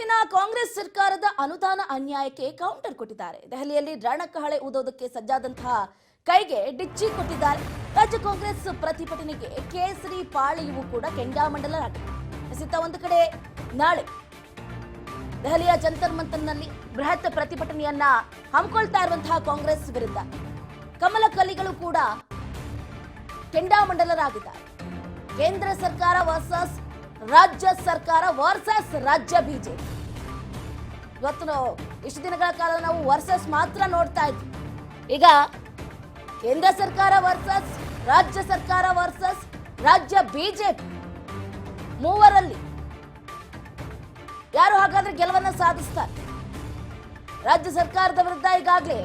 ಇನ್ನು ಕಾಂಗ್ರೆಸ್ ಸರ್ಕಾರದ ಅನುದಾನ ಅನ್ಯಾಯಕ್ಕೆ ಕೌಂಟರ್ ಕೊಟ್ಟಿದ್ದಾರೆ. ದೆಹಲಿಯಲ್ಲಿ ರಣಕಹಳೆ ಊದೋದಕ್ಕೆ ಸಜ್ಜಾದಂತಹ ಕೈಗೆ ಡಿಚ್ಚಿ ಕೊಟ್ಟಿದ್ದಾರೆ. ರಾಜ್ಯ ಕಾಂಗ್ರೆಸ್ ಪ್ರತಿಭಟನೆಗೆ ಕೇಸರಿ ಪಾಳೆಯವು ಕೂಡ ಕೆಂಡಾಮಂಡಲವಾಗಿದೆ ಎಸಿತ ಒಂದು ಕಡೆ ನಾಳೆ ದೆಹಲಿಯ ಜಂತರ್ ಮಂತರ್ನಲ್ಲಿ ಬೃಹತ್ ಪ್ರತಿಭಟನೆಯನ್ನ ಹಮ್ಮಿಕೊಳ್ತಾ ಇರುವಂತಹ ಕಾಂಗ್ರೆಸ್ ವಿರುದ್ಧ. ಕಮಲ ಕಲಿಗಳು ಕೂಡ ಕೆಂಡಾಮಂಡಲರಾಗಿದ್ದಾರೆ. ಕೇಂದ್ರ ಸರ್ಕಾರ ವರ್ಸಸ್ ರಾಜ್ಯ ಸರ್ಕಾರ ವರ್ಸಸ್ ರಾಜ್ಯ ಬಿಜೆಪಿ. ಇವತ್ತು ನಾವು ಇಷ್ಟು ದಿನಗಳ ಕಾಲ ನಾವು ವರ್ಸಸ್ ಮಾತ್ರ ನೋಡ್ತಾ ಇದ್ವಿ. ಈಗ ಕೇಂದ್ರ ಸರ್ಕಾರ ವರ್ಸಸ್, ರಾಜ್ಯ ಸರ್ಕಾರ ವರ್ಸಸ್, ರಾಜ್ಯ ಬಿಜೆಪಿ ಮೂವರಲ್ಲಿ ಯಾರು ಹಾಗಾದ್ರೆ ಗೆಲುವನ್ನ ಸಾಧಿಸ್ತಾರೆ? ರಾಜ್ಯ ಸರ್ಕಾರದ ವಿರುದ್ಧ ಈಗಾಗಲೇ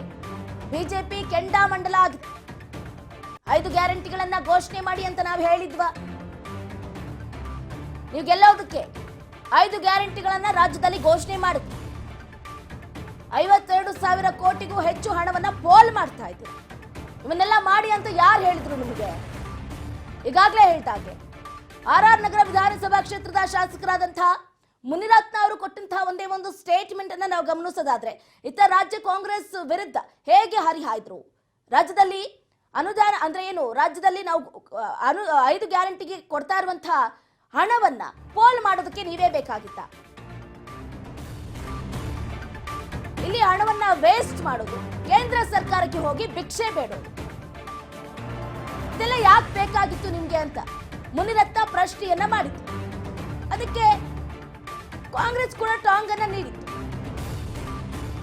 ಬಿಜೆಪಿ ಕೆಂಡಾಮಂಡಲ ಆಗಿದೆ. ಐದು ಗ್ಯಾರಂಟಿಗಳನ್ನ ಘೋಷಣೆ ಮಾಡಿ ಅಂತ ನಾವು ಹೇಳಿದ್ವಾ? ನೀವು ಗೆಲ್ಲೋದಕ್ಕೆ ಐದು ಗ್ಯಾರಂಟಿಗಳನ್ನ ರಾಜ್ಯದಲ್ಲಿ ಘೋಷಣೆ ಮಾಡಿದ್ರು. ಐವತ್ತೆರಡು ಸಾವಿರ ಕೋಟಿಗೂ ಹೆಚ್ಚು ಹಣವನ್ನ ಪೋಲ್ ಮಾಡ್ತಾ ಇದ್ರು ಇವನ್ನೆಲ್ಲ ಮಾಡಿ ಅಂತ ಯಾರು ಹೇಳಿದ್ರು ನಿಮಗೆ? ಈಗಾಗಲೇ ಹೇಳ್ತಾಗೆ ಆರ್ ಆರ್ ನಗರ ವಿಧಾನಸಭಾ ಕ್ಷೇತ್ರದ ಶಾಸಕರಾದಂತಹ ಮುನಿರತ್ನ ಅವರು ಕೊಟ್ಟಂತಹ ಒಂದೇ ಒಂದು ಸ್ಟೇಟ್ಮೆಂಟ್ ಅನ್ನ ನಾವು ಗಮನಿಸೋದಾದ್ರೆ, ಇತ್ತ ರಾಜ್ಯ ಕಾಂಗ್ರೆಸ್ ವಿರುದ್ಧ ಹೇಗೆ ಹರಿಹಾಯ್ದ್ರು? ರಾಜ್ಯದಲ್ಲಿ ಅನುದಾನ ಅಂದ್ರೆ ಏನು? ರಾಜ್ಯದಲ್ಲಿ ನಾವು ಅನು, ಐದು ಗ್ಯಾರಂಟಿಗೆ ಕೊಡ್ತಾ ಇರುವಂತಹ ಹಣವನ್ನ ಪೋಲ್ ಮಾಡೋದಕ್ಕೆ ನೀವೇ ಬೇಕಾಗಿತ್ತ ಇಲ್ಲಿ ಹಣವನ್ನ ವೇಸ್ಟ್ ಮಾಡೋದು, ಕೇಂದ್ರ ಸರ್ಕಾರಕ್ಕೆ ಹೋಗಿ ಭಿಕ್ಷೆ ಬೇಡೋದು. ಇದೆಲ್ಲ ಯಾಕೆ ಬೇಕಾಗಿತ್ತು ನಿಮ್ಗೆ ಅಂತ ಮುನಿರತ್ನ ಪ್ರಶ್ನೆಯನ್ನ ಮಾಡಿತ್ತು ಅದಕ್ಕೆ ಕಾಂಗ್ರೆಸ್ ಕೂಡ ಟಾಂಗ್ ಅನ್ನ ನೀಡಿತ್ತು.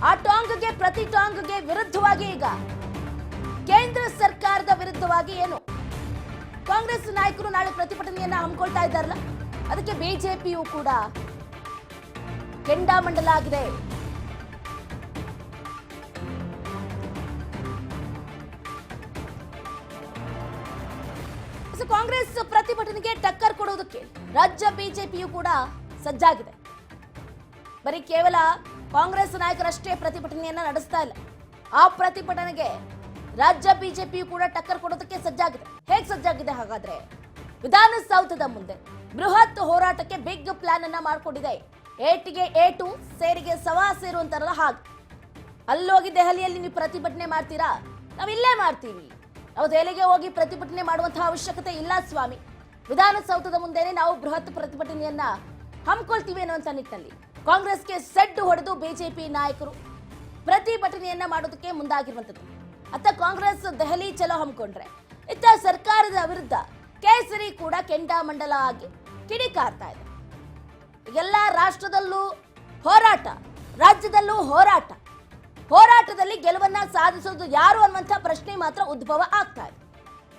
ಆ ಟಾಂಗ್ಗೆ, ಪ್ರತಿ ಟಾಂಗ್ಗೆ ವಿರುದ್ಧವಾಗಿ ಈಗ ಕೇಂದ್ರ ಸರ್ಕಾರದ ವಿರುದ್ಧವಾಗಿ ಏನು ಕಾಂಗ್ರೆಸ್ ನಾಯಕರು ನಾಳೆ ಪ್ರತಿಭಟನೆಯನ್ನ ಹಮ್ಮಿಕೊಳ್ತಾ ಇದ್ದಾರಲ್ಲ? ಅದಕ್ಕೆ ಬಿಜೆಪಿಯು ಕೂಡ ಕೆಂಡಾಮಂಡಲ ಆಗಿದೆ ಕಾಂಗ್ರೆಸ್ ಪ್ರತಿಭಟನೆಗೆ ಟಕ್ಕರ್ ಕೊಡೋದಕ್ಕೆ ರಾಜ್ಯ ಬಿಜೆಪಿಯು ಕೂಡ ಸಜ್ಜಾಗಿದೆ. ಬರೀ ಕೇವಲ ಕಾಂಗ್ರೆಸ್ ನಾಯಕರಷ್ಟೇ ಪ್ರತಿಭಟನೆಯನ್ನ ನಡೆಸ್ತಾ ಇಲ್ಲ. ಆ ಪ್ರತಿಭಟನೆಗೆ ರಾಜ್ಯ ಬಿಜೆಪಿ ಕೂಡ ಟಕ್ಕರ್ ಕೊಡೋದಕ್ಕೆ ಸಜ್ಜಾಗಿದೆ. ಹೇಗೆ ಸಜ್ಜಾಗಿದೆ ಹಾಗಾದ್ರೆ? ವಿಧಾನಸೌಧದ ಮುಂದೆ ಬೃಹತ್ ಹೋರಾಟಕ್ಕೆ ಬಿಗ್ ಪ್ಲಾನ್ ಅನ್ನ ಮಾಡಿಕೊಂಡಿದೆ. ಏಟಿಗೆ ಏಟು, ಸೇರಿಗೆ ಸವಾ ಸೇರು ಅಂತಾರಲ್ಲ ಹಾಗೆ. ಅಲ್ಲೋಗಿ ದೆಹಲಿಯಲ್ಲಿ ನೀವು ಪ್ರತಿಭಟನೆ ಮಾಡ್ತೀರಾ? ನಾವು ಇಲ್ಲೇ ಮಾಡ್ತೀವಿ. ನಾವು ದೆಹಲಿಗೆ ಹೋಗಿ ಪ್ರತಿಭಟನೆ ಮಾಡುವಂತಹ ಅವಶ್ಯಕತೆ ಇಲ್ಲ ಸ್ವಾಮಿ. ವಿಧಾನಸೌಧದ ಮುಂದೆನೆ ನಾವು ಬೃಹತ್ ಪ್ರತಿಭಟನೆಯನ್ನ ಹಮ್ಮಿಕೊಳ್ತೀವಿ ಅನ್ನುವಂಥ ನಿಟ್ಟಿನಲ್ಲಿ ಕಾಂಗ್ರೆಸ್ಗೆ ಸೆಡ್ಡು ಹೊಡೆದು ಬಿಜೆಪಿ ನಾಯಕರು ಪ್ರತಿಭಟನೆಯನ್ನ ಮಾಡೋದಕ್ಕೆ ಮುಂದಾಗಿರುವಂಥದ್ದು. ಅತ್ತ ಕಾಂಗ್ರೆಸ್ ದೆಹಲಿ ಚಲೋ ಹಮ್ಮಿಕೊಂಡ್ರೆ ಇತ್ತ ಸರ್ಕಾರದ ವಿರುದ್ಧ ಕೇಸರಿ ಕೂಡ ಕೆಂಡಾಮಂಡಲ ಆಗಿ ಕಿಡಿಕಾರ್ತಾ ಇದೆ. ಎಲ್ಲ ರಾಷ್ಟ್ರದಲ್ಲೂ ಹೋರಾಟ, ರಾಜ್ಯದಲ್ಲೂ ಹೋರಾಟ. ಹೋರಾಟದಲ್ಲಿ ಗೆಲುವನ್ನ ಸಾಧಿಸೋದು ಯಾರು ಅನ್ನುವಂಥ ಪ್ರಶ್ನೆ ಮಾತ್ರ ಉದ್ಭವ ಆಗ್ತಾ ಇದೆ.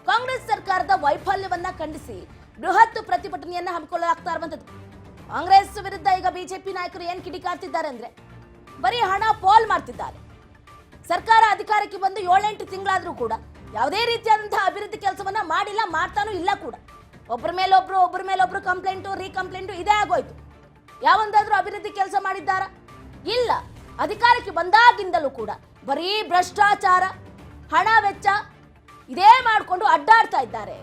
ಕಾಂಗ್ರೆಸ್ ಸರ್ಕಾರದ ವೈಫಲ್ಯವನ್ನ ಖಂಡಿಸಿ ಬೃಹತ್ ಪ್ರತಿಭಟನೆಯನ್ನ ಹಮ್ಮಿಕೊಳ್ಳಲಾಗ್ತಾ ಇರುವಂಥದ್ದು. ಕಾಂಗ್ರೆಸ್ ವಿರುದ್ಧ ಈಗ ಬಿಜೆಪಿ ನಾಯಕರು ಏನ್ ಕಿಡಿಕಾರ್ತಿದ್ದಾರೆ ಅಂದ್ರೆ, ಬರೀ ಹಣ ಪೋಲ್ ಮಾಡ್ತಿದ್ದಾರೆ. ಸರ್ಕಾರ ಅಧಿಕಾರಕ್ಕೆ ಬಂದು ಏಳೆಂಟು ತಿಂಗಳಾದರೂ ಕೂಡ ಯಾವುದೇ ರೀತಿಯಾದಂತಹ ಅಭಿವೃದ್ಧಿ ಕೆಲಸವನ್ನ ಮಾಡಿಲ್ಲ, ಮಾಡ್ತಾನೂ ಇಲ್ಲ ಕೂಡ. ಒಬ್ಬರ ಮೇಲೊಬ್ರು ಒಬ್ಬರ ಮೇಲೊಬ್ರು ಕಂಪ್ಲೇಂಟು ರೀಕಂಪ್ಲೇಂಟು ಇದೇ ಆಗೋಯ್ತು. ಯಾವೊಂದಾದ್ರೂ ಅಭಿವೃದ್ಧಿ ಕೆಲಸ ಮಾಡಿದ್ದಾರ? ಇಲ್ಲ. ಅಧಿಕಾರಕ್ಕೆ ಬಂದಾಗಿಂದಲೂ ಕೂಡ ಬರೀ ಭ್ರಷ್ಟಾಚಾರ, ಹಣ ವೆಚ್ಚ ಇದೇ ಮಾಡಿಕೊಂಡು ಅಡ್ಡಾಡ್ತಾ ಇದ್ದಾರೆ.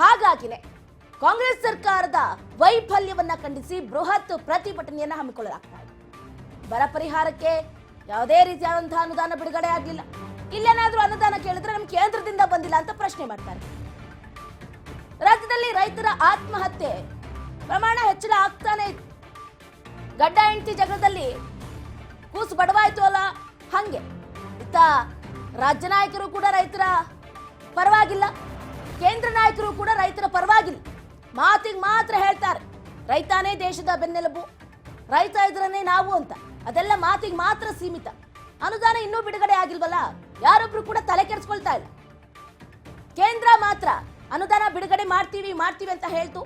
ಹಾಗಾಗಿನೇ ಕಾಂಗ್ರೆಸ್ ಸರ್ಕಾರದ ವೈಫಲ್ಯವನ್ನ ಖಂಡಿಸಿ ಬೃಹತ್ ಪ್ರತಿಭಟನೆಯನ್ನ ಹಮ್ಮಿಕೊಳ್ಳಲಾಗ್ತಾ ಇದೆ. ಬರ ಪರಿಹಾರಕ್ಕೆ ಯಾವುದೇ ರೀತಿಯಾದಂತಹ ಅನುದಾನ ಬಿಡುಗಡೆ ಆಗಲಿಲ್ಲ. ಇಲ್ಲೇನಾದರೂ ಅನುದಾನ ಕೇಳಿದ್ರೆ ನಮ್ಮ ಕೇಂದ್ರದಿಂದ ಬಂದಿಲ್ಲ ಅಂತ ಪ್ರಶ್ನೆ ಮಾಡ್ತಾರೆ. ರಾಜ್ಯದಲ್ಲಿ ರೈತರ ಆತ್ಮಹತ್ಯೆ ಪ್ರಮಾಣ ಹೆಚ್ಚಳ ಆಗ್ತಾನೆ ಇತ್ತು. ಗಡ್ಡ ಹೆಂಡತಿ ಜಗಳದಲ್ಲಿ ಕೂಸು ಬಡವಾಯ್ತು ಅಲ್ಲ, ಹಂಗೆ. ಇತ್ತ ರಾಜ್ಯ ನಾಯಕರು ಕೂಡ ರೈತರ ಪರವಾಗಿಲ್ಲ. ಕೇಂದ್ರ ನಾಯಕರು ಕೂಡ ರೈತರ ಪರವಾಗಿಲ್ಲ. ಮಾತಿಗೆ ಮಾತ್ರ ಹೇಳ್ತಾರೆ, ರೈತಾನೇ ದೇಶದ ಬೆನ್ನೆಲುಬು. ರೈತ ಇದ್ರನೇ ನಾವು ಅಂತ. ಅದೆಲ್ಲ ಮಾತಿಗೆ ಮಾತ್ರ ಸೀಮಿತ. ಅನುದಾನ ಇನ್ನೂ ಬಿಡುಗಡೆ ಆಗಿಲ್ವಲ್ಲ? ಯಾರೊಬ್ರು ಕೂಡ ತಲೆ ಕೆಡಿಸ್ಕೊಳ್ತಾ ಇಲ್ಲ. ಕೇಂದ್ರ ಮಾತ್ರ ಅನುದಾನ ಬಿಡುಗಡೆ ಮಾಡ್ತೀವಿ ಮಾಡ್ತೀವಿ ಅಂತ ಹೇಳ್ತು.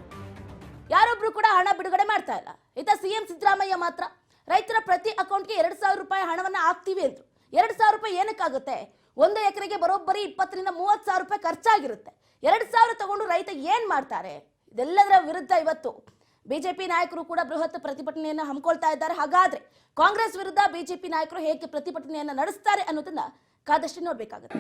ಯಾರೊಬ್ರು ಕೂಡ ಹಣ ಬಿಡುಗಡೆ ಮಾಡ್ತಾ ಇಲ್ಲ. ಇತ್ತ ಸಿಎಂ ಸಿದ್ದರಾಮಯ್ಯ ಮಾತ್ರ. ರೈತರ ಪ್ರತಿ ಅಕೌಂಟ್ಗೆ ಎರಡು ಸಾವಿರ ರೂಪಾಯಿ ಹಣವನ್ನು ಹಾಕ್ತೀವಿ ಅಂತ ಎರಡು ಸಾವಿರ ರೂಪಾಯಿ ಏನಕ್ಕಾಗುತ್ತೆ? ಒಂದು ಎಕರೆಗೆ ಬರೋಬ್ಬರಿ ಇಪ್ಪತ್ತರಿಂದ ಮೂವತ್ತು ಸಾವಿರ ರೂಪಾಯಿ ಖರ್ಚಾಗಿರುತ್ತೆ. ಎರಡು ಸಾವಿರ ತಗೊಂಡು ರೈತ ಏನು ಮಾಡ್ತಾರೆ? ಇದೆಲ್ಲದರ ವಿರುದ್ಧ ಇವತ್ತು ಬಿಜೆಪಿ ನಾಯಕರು ಕೂಡ ಬೃಹತ್ ಪ್ರತಿಭಟನೆಯನ್ನು ಹಮ್ಮಿಕೊಳ್ತಾ ಇದ್ದಾರೆ. ಹಾಗಾದ್ರೆ ಕಾಂಗ್ರೆಸ್ ವಿರುದ್ಧ ಬಿಜೆಪಿ ನಾಯಕರು ಹೇಗೆ ಪ್ರತಿಭಟನೆಯನ್ನ ನಡೆಸ್ತಾರೆ ಅನ್ನೋದನ್ನ ಕಾದಷ್ಟು ನೋಡ್ಬೇಕಾಗುತ್ತೆ.